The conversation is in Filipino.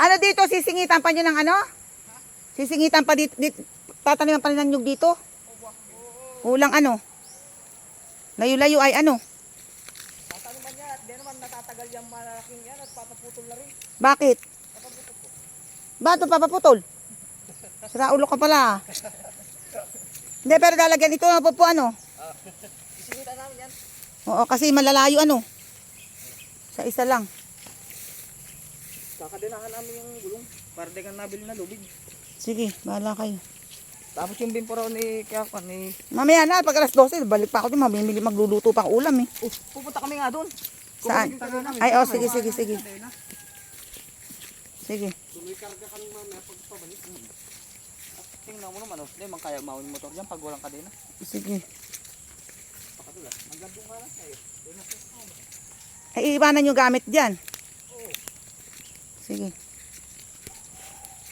Ano dito, sisingitan pa nyo ng ano? Sisingitan pa dito, dito tataniman pa rin ng nyug dito? Ulang ano? Layo-layo ay ano? Tataniman niya at di naman natatagal yung malaking yan at papaputol na rin. Bakit? Ba't ito papaputol? Sira ulo ka pala. Hindi, pero lalagyan ito na po po ano? Isingitan namin yan. Oo, kasi malalayo ano? Sa isa lang. Kakadinahan namin yung gulong para di ka nabili na lubig. Sige, bahala kayo. Tapos yung bimporo ni Kiapan ni... Mamaya na, pag alas 12, balik pa ako din, mamimili, magluluto pa ang ulam eh. Oh, pupunta kami nga doon. Saan? Ay, oh, sige, sige, sige. Sige. Tingnan mo naman, oh. Hindi man kaya yung motor dyan pag walang kadena. Sige. Pakatula. Magandang malas kayo. Ay, iiwanan yung gamit dyan. Sige.